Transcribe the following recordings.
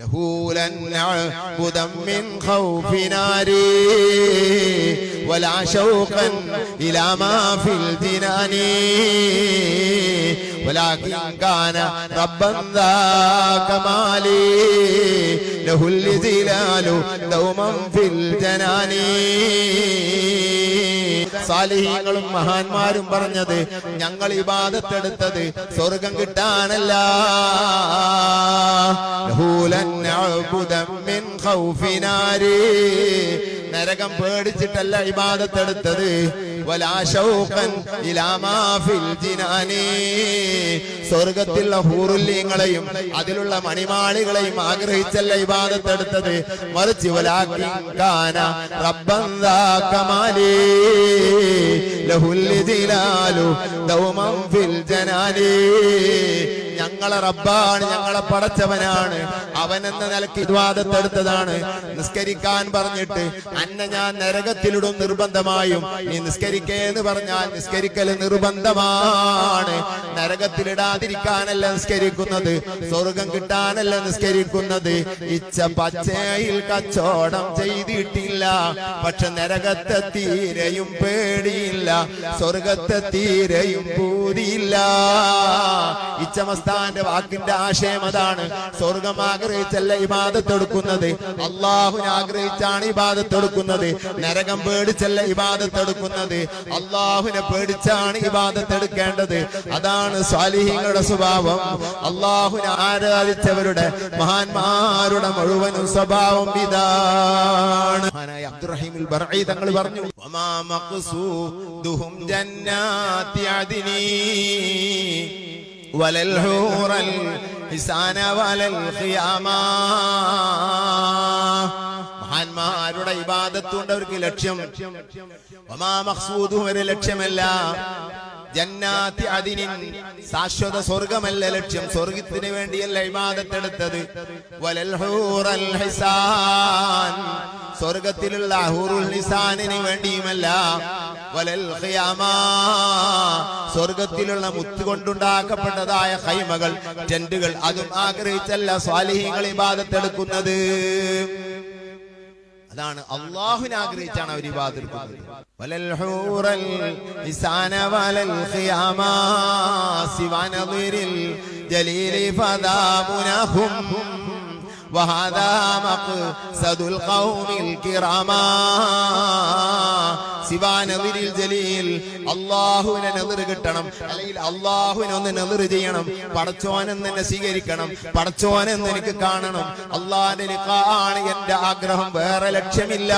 له لن نعبدا من خوف ناري ولا شوقا إلى ما في الجنان. ولكن كان ربا ذا كمالي له الجلال دوما في الجنان. സാലിഹീങ്ങളും മഹാന്മാരും പറഞ്ഞത് ഞങ്ങൾ ഇബാദത്തെടുത്തത് സ്വർഗം കിട്ടാനല്ല. നരകം പേടിച്ചിട്ടല്ല ഇബാദത്തെടുത്തത് വലാ ശൗഖൻ ഇലാ മാ ഫിൽ ജിനാനി. സ്വർഗത്തിലുള്ള ഹൂറുല്യങ്ങളെയും അതിലുള്ള മണിമാളികളെയും ആഗ്രഹിച്ചല്ല ഇബാദത്തെടുത്തത്. മറിച്ച് വലാക്കിൻ കാന റബ്ബൻ ദാ കമാലി. ലഹുൽ ജിലാലു ദൗമൻ ഫിൽ ജനാനി ഞങ്ങളെ റബ്ബാണ് ഞങ്ങളെ പടച്ചവനാണ്. അവൻ എന്ന നിലയ്ക്ക് ഇദ്വാദത്തെടുത്തതാണ് നിസ്കരിക്കാൻ പറഞ്ഞിട്ട് അന്ന ഞാൻ നരകത്തിലിടും നിർബന്ധമായും. നീ നിസ്കരിക്കേ എന്ന് പറഞ്ഞാൽ നിസ്കരിക്കൽ നിർബന്ധമാണ്. നരകത്തിലിടാതിരിക്കാനല്ല നിസ്കരിക്കുന്നത്. സ്വർഗം കിട്ടാനല്ല നിസ്കരിക്കുന്നത്. ഇച്ച പച്ചയിൽ കച്ചോടം ചെയ്തിട്ടില്ല. പക്ഷെ നരകത്തെ തീരെയും പേടിയില്ല. സ്വർഗത്തെ തീരെയും പൂതിയില്ല. ഇച്ചമസ്താന്റെ വാക്കിന്റെ ആശയം അതാണ്. സ്വർഗം ആഗ്രഹിച്ചല്ല ഇബാദത്തെടുക്കുന്നത് അള്ളാഹുവിനെ ആഗ്രഹിച്ചാണ് ഇബാദത്തെടുക്കുന്നത്. നരകം പേടിച്ചല്ല ഇബാദത്തെടുക്കുന്നത്? അള്ളാഹുവിനെ പേടിച്ചാണ് ഇബാദത്തെടുക്കേണ്ടത്. അതാണ് സ്വാലിഹിങ്ങളുടെ സ്വഭാവം. അള്ളാഹുവിനെ ആരാധിച്ചവരുടെ മഹാന്മാരുടെ മുഴുവനും സ്വഭാവം ഇതാണ് അബ്ദുറഹീമിൽ തങ്ങൾ പറഞ്ഞു ജന്നാത്തി അദ്നി. വലൽ الحسان ഖിയാമാ മഹാന്മാരുടെ ഇബാദത്തുണ്ട് അവർക്ക് ലക്ഷ്യം. ഒമാ മഖ്സൂദുഹും ഒരു ലക്ഷ്യമല്ല. ജന്നാത്തി അതിനിൻ ശാശ്വത സ്വർഗമല്ല ലക്ഷ്യം. സ്വർഗത്തിന് വേണ്ടിയല്ല ഇബാദത്തെടുത്തത്. സ്വർഗത്തിലുള്ള ഹൂറുൽ നിസാനിന് വേണ്ടിയുമല്ല. സ്വർഗത്തിലുള്ള മുത്ത് കൊണ്ടുണ്ടാക്കപ്പെട്ടതായ ഹൈമകൾ ടെന്റുകൾ അതും ആഗ്രഹിച്ചല്ല സ്വാലിഹീങ്ങൾ ഇബാദത്തെടുക്കുന്നത് അതാണ് അള്ളാഹുവിനെ ആഗ്രഹിച്ചാണ് അവർ ഇബാദെടുക്കുന്നത് وهذا مقصد القوم الكراما സിവാനദിരിൽ ജലീൽ അള്ളാഹുവിനെ നെതിർ കിട്ടണം അല്ലെങ്കിൽ അള്ളാഹുവിനെ ഒന്ന് നെതിർ ചെയ്യണം പടച്ചോനെന്ന് എന്നെ സ്വീകരിക്കണം പടച്ചോനെന്ന് എനിക്ക് കാണണം അള്ളാഹിന്റെ നിക്കാണ് എന്റെ ആഗ്രഹം വേറെ ലക്ഷ്യമില്ല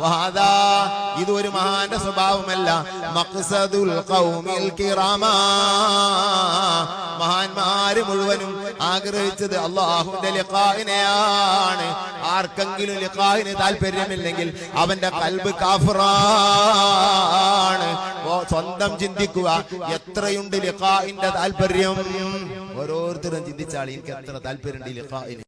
വഹാദാ ഇതൊരു മഹാന്റെ സ്വഭാവമല്ല മഖ്സദുൽ ഖൗമിൽ കിറാമാ മഹാന്മാര് മുഴുവനും ആഗ്രഹിച്ചത് അള്ളാഹുവിന്റെ ലിഖാഹിനെയാണ്. ആർക്കെങ്കിലും ലിഖാഹിന് താല്പര്യമില്ലെങ്കിൽ അവന്റെ കൽബ് കാഫറാണ്. സ്വന്തം ചിന്തിക്കുക. എത്രയുണ്ട് ലിഖാഹിന്റെ താല്പര്യം? ഓരോരുത്തരും ചിന്തിച്ചാൽ എനിക്ക് എത്ര താല്പര്യമുണ്ട് ലിഖാഹിന്?